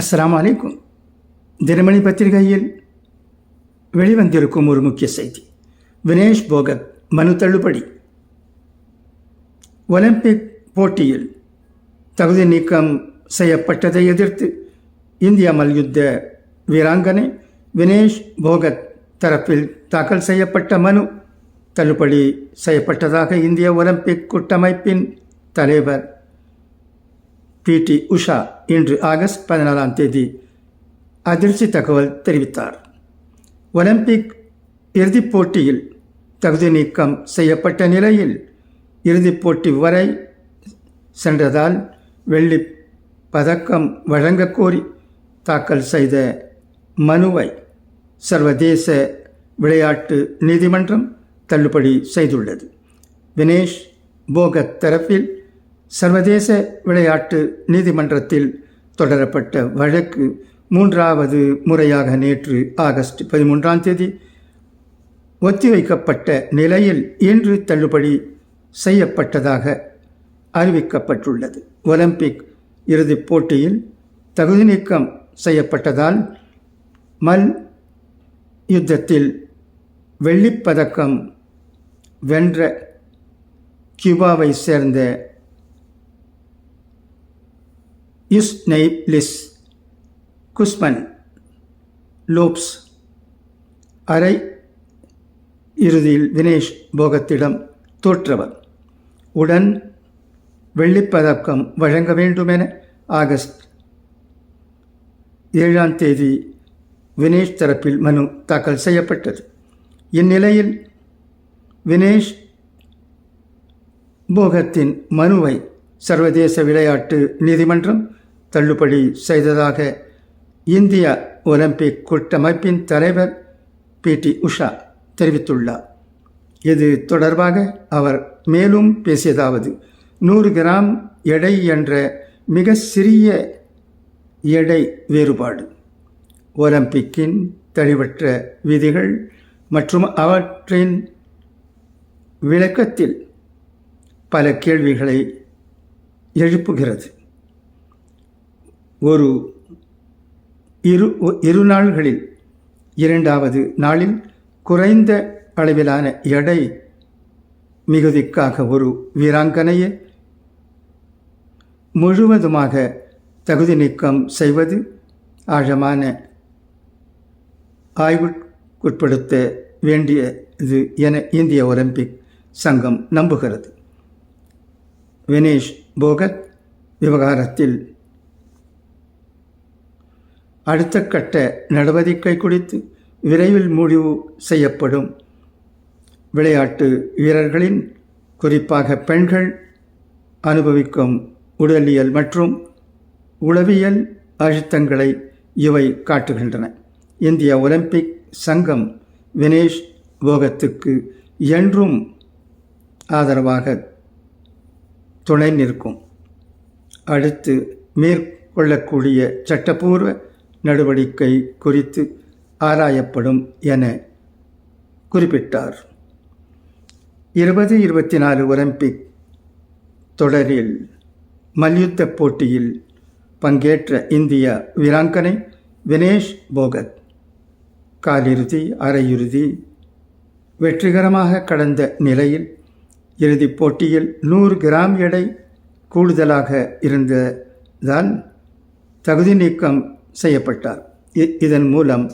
அஸ்லாம் அலைக்கும். தினமணி பத்திரிகையில் வெளிவந்திருக்கும் ஒரு முக்கிய செய்தி. வினேஷ் போகத் மனு தள்ளுபடி. ஒலிம்பிக் போட்டியில் தகுதி நீக்கம் செய்யப்பட்டதை எதிர்த்து இந்திய மல்யுத்த வீராங்கனை வினேஷ் போகத் தரப்பில் தாக்கல் செய்யப்பட்ட மனு. தள்ளுபடி செய்யப்பட்டதாக இந்திய ஒலிம்பிக் கூட்டமைப்பின் தலைவர் பிடி உஷா இன்று ஆகஸ்ட் பதினாலாம் தேதி அதிர்ச்சி தகவல் தெரிவித்தார். ஒலிம்பிக் இறுதிப் போட்டியில் தகுதி நீக்கம் செய்யப்பட்ட நிலையில் இறுதிப் போட்டி வரை சென்றதால் வெள்ளி பதக்கம் வழங்கக்கோரி தாக்கல் செய்த மனுவை சர்வதேச விளையாட்டு நீதிமன்றம் தள்ளுபடி செய்துள்ளது. வினேஷ் போகத் தரப்பில் சர்வதேச விளையாட்டு நீதிமன்றத்தில் தொடரப்பட்ட வழக்கு மூன்றாவது முறையாக நேற்று ஆகஸ்ட் பதிமூன்றாம் தேதி ஒத்திவைக்கப்பட்ட நிலையில் இன்று தள்ளுபடி செய்யப்பட்டதாக அறிவிக்கப்பட்டுள்ளது. ஒலிம்பிக் இறுதிப் போட்டியில் தகுதி நீக்கம் செய்யப்பட்டதால் மல் யுத்தத்தில் வெள்ளிப்பதக்கம் வென்ற கியூபாவை சேர்ந்த யுஸ்னெய்லிஸ் குஸ்மன் லோப்ஸ் அரை இறுதியில் தினேஷ் போகத்திடம் தோற்றவர். உடன் வெள்ளிப்பதக்கம் வழங்க வேண்டுமென ஆகஸ்ட் ஏழாம் தேதி வினேஷ் தரப்பில் மனு தாக்கல் செய்யப்பட்டது. இந்நிலையில் வினேஷ் போகத்தின் மனுவை சர்வதேச விளையாட்டு நீதிமன்றம் தள்ளுபடி செய்ததாக இந்திய ஒலிம்பிக் கூட்டமைப்பின் தலைவர் பி டி உஷா தெரிவித்துள்ளார். இது தொடர்பாக அவர் மேலும் பேசியதாவது நூறு கிராம் எடை என்ற மிக சிறிய எடை வேறுபாடு ஒலிம்பிக்கின் தெளிவற்ற விதிகள் மற்றும் அவற்றின் விளக்கத்தில் பல கேள்விகளை எழுப்புகிறது. ஒரு இரு இரு நாள்களில் இரண்டாவது நாளில் குறைந்த அளவிலான எடை மிகுதிக்காக ஒரு வீராங்கனையை முழுவதுமாக தகுதி நீக்கம் செய்வது ஆழமான ஆய்வுக்குட்படுத்த வேண்டியது என இந்திய ஒலிம்பிக் சங்கம் நம்புகிறது. வினேஷ் போகத் விவகாரத்தில் அடுத்த கட்ட நடவடிக்கை குறித்து விரைவில் முடிவு செய்யப்படும். விளையாட்டு வீரர்களின் குறிப்பாக பெண்கள் அனுபவிக்கும் உடலியல் மற்றும் உளவியல் அழுத்தங்களை இவை காட்டுகின்றன. இந்திய ஒலிம்பிக் சங்கம் வினேஷ் போகத்துக்கு என்றும் ஆதரவாக துணை நிற்கும். அடுத்து மேற்கொள்ளக்கூடிய சட்டப்பூர்வ நடவடிக்கை குறித்து ஆராயப்படும் என குறிப்பிட்டார். இருபது இருபத்தி நாலு ஒலிம்பிக் தொடரில் மல்யுத்த போட்டியில் பங்கேற்ற இந்திய வீராங்கனை வினேஷ் போகத் காலிறுதி அரையிறுதி வெற்றிகரமாக கடந்த நிலையில் இறுதிப் போட்டியில் நூறு கிராம் எடை கூடுதலாக இருந்ததால் தகுதி நீக்கம் செய்யப்பட்டார். இதன் மூலம்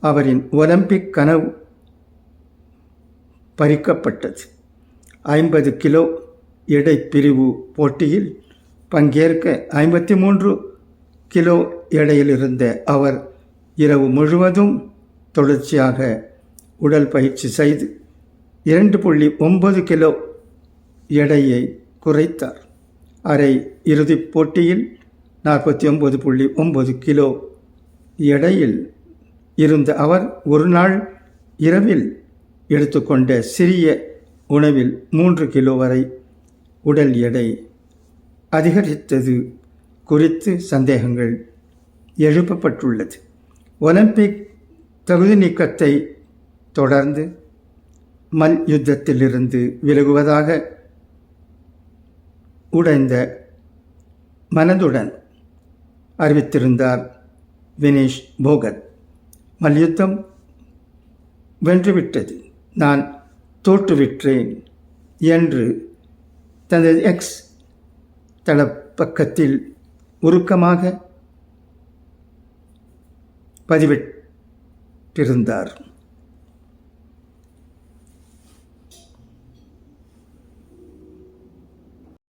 அவரின் ஒலிம்பிக் கனவு பறிக்கப்பட்டது. ஐம்பது கிலோ எடை பிரிவு போட்டியில் பங்கேற்க ஐம்பத்தி மூன்று கிலோ எடையில் இருந்த அவர் இரவு முழுவதும் தொடர்ச்சியாக உடல் பயிற்சி செய்து இரண்டு புள்ளி ஒன்பது கிலோ எடையை குறைத்தார். அரை இறுதிப் போட்டியில் நாற்பத்தி ஒம்பது புள்ளி ஒம்பது கிலோ. எடையில் இருந்த அவர் ஒரு நாள் இரவில் எடுத்துக்கொண்ட சிறிய உணவில் மூன்று கிலோ வரை உடல் எடை அதிகரித்தது குறித்து சந்தேகங்கள் எழுப்பப்பட்டுள்ளது. ஒலிம்பிக் தகுதி நீக்கத்தை தொடர்ந்து மல் யுத்தத்திலிருந்து விலகுவதாக உடைந்த மனதுடன் அறிவித்திருந்தார் வினேஷ் போகத். மல்யுத்தம் வென்றுவிட்டது. நான் தோற்றுவிட்டேன் என்று தனது எக்ஸ் தளப்பக்கத்தில் உருக்கமாக பதிவிட்டிருந்தார்.